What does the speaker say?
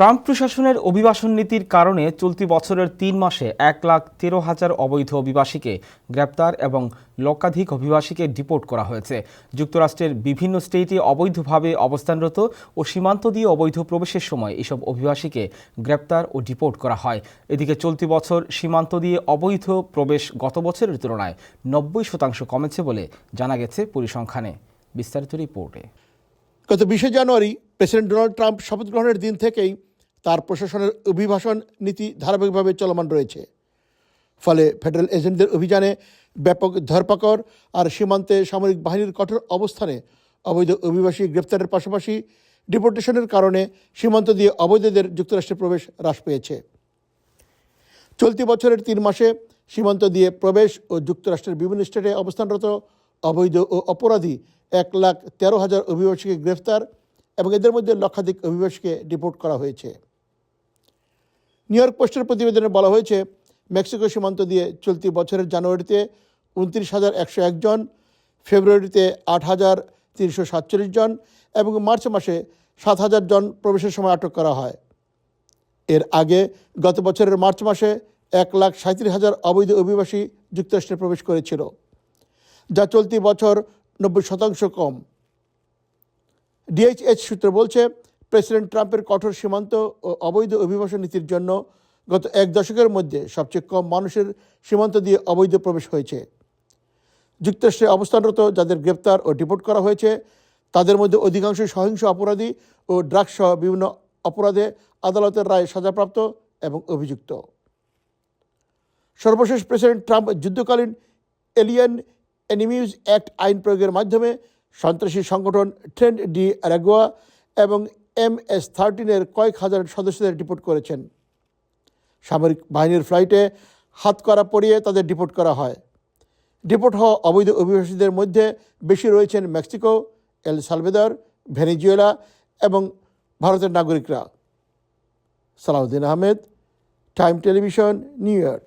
Trump প্রশাসনের অভিবাসন নীতির কারণে চলতি বছরের তিন মাসে এক লাখ তেরো হাজার অবৈধ অভিবাসীকে গ্রেপ্তার এবং লক্ষাধিক অভিবাসীকে ডিপোর্ট করা হয়েছে। যুক্তরাষ্ট্রের বিভিন্ন স্টেটে অবৈধভাবে অবস্থানরত ও সীমান্ত দিয়ে অবৈধ প্রবেশের সময় এসব অভিবাসীকে গ্রেপ্তার ও ডিপোর্ট করা হয়। এদিকে চলতি বছর সীমান্ত দিয়ে অবৈধ প্রবেশ গত বছরের তুলনায় নব্বই শতাংশ কমেছে বলে জানা গেছে পরিসংখ্যানে। বিস্তারিত রিপোর্টে। গত বিশে জানুয়ারি প্রেসিডেন্ট ডোনাল্ড ট্রাম্প শপথ গ্রহণের দিন থেকেই তার প্রশাসনের অভিবাসন নীতি ধারাবাহিকভাবে চলমান রয়েছে। ফলে ফেডারেল এজেন্টদের অভিযানে ব্যাপক ধরপাকড় আর সীমান্তে সামরিক বাহিনীর কঠোর অবস্থানে অবৈধ অভিবাসী গ্রেপ্তারের পাশাপাশি ডিপোর্টেশনের কারণে সীমান্ত দিয়ে অবৈধদের যুক্তরাষ্ট্রে প্রবেশ হ্রাস পেয়েছে। চলতি বছরের তিন মাসে সীমান্ত দিয়ে প্রবেশ ও যুক্তরাষ্ট্রের বিভিন্ন স্টেটে অবস্থানরত অবৈধ ও অপরাধী এক লাখ তেরো হাজার অভিবাসীকে গ্রেফতার এবং এদের মধ্যে লক্ষাধিক অভিবাসীকে ডিপোর্ট করা হয়েছে। নিউ ইয়র্ক পোস্টের প্রতিবেদনে বলা হয়েছে, মেক্সিকো সীমান্ত দিয়ে চলতি বছরের জানুয়ারিতে উনত্রিশ হাজার একশো একজন ফেব্রুয়ারিতে আট হাজার তিনশো সাতচল্লিশ জন এবং মার্চ মাসে সাত হাজার জন প্রবেশের সময় আটক করা হয়। এর আগে গত বছরের মার্চ মাসে এক লাখ সাঁত্রিশ হাজার অবৈধ অভিবাসী যুক্তরাষ্ট্রে প্রবেশ করেছিল, যা চলতি বছর নব্বই শতাংশ কম। ডিএইচএচ সূত্র বলছে প্রেসিডেন্ট ট্রাম্পের কঠোর সীমান্ত ও অবৈধ অভিবাসন নীতির জন্য গত এক দশকের মধ্যে সবচেয়ে কম মানুষের সীমান্ত দিয়ে অবৈধ প্রবেশ হয়েছে। যুক্তরাষ্ট্রে অবস্থানরত যাদের গ্রেপ্তার ও ডিপোর্ট করা হয়েছে, তাদের মধ্যে অধিকাংশই সহিংস অপরাধী ও ড্রাগস সহ বিভিন্ন অপরাধে আদালতের রায়ে সাজাপ্রাপ্ত এবং অভিযুক্ত। সর্বশেষ প্রেসিডেন্ট ট্রাম্প যুদ্ধকালীন এলিয়ান এনিমিউজ অ্যাক্ট আইন প্রয়োগের মাধ্যমে সন্ত্রাসী সংগঠন ট্রেন্ড ডি র্যাগোয়া এবং এম এস থার্টিনের কয়েক হাজার সদস্যদের ডিপোর্ট করেছেন। সামরিক বাহিনীর ফ্লাইটে হাত করা পরিয়ে তাদের ডিপোর্ট করা হয়। ডিপোর্ট হওয়া অবৈধ অভিবাসীদের মধ্যে বেশি রয়েছেন মেক্সিকো, এল সালভেদর, ভেনিজুয়েলা এবং ভারতের নাগরিকরা। Salauddin Ahmed, Time Television, New York.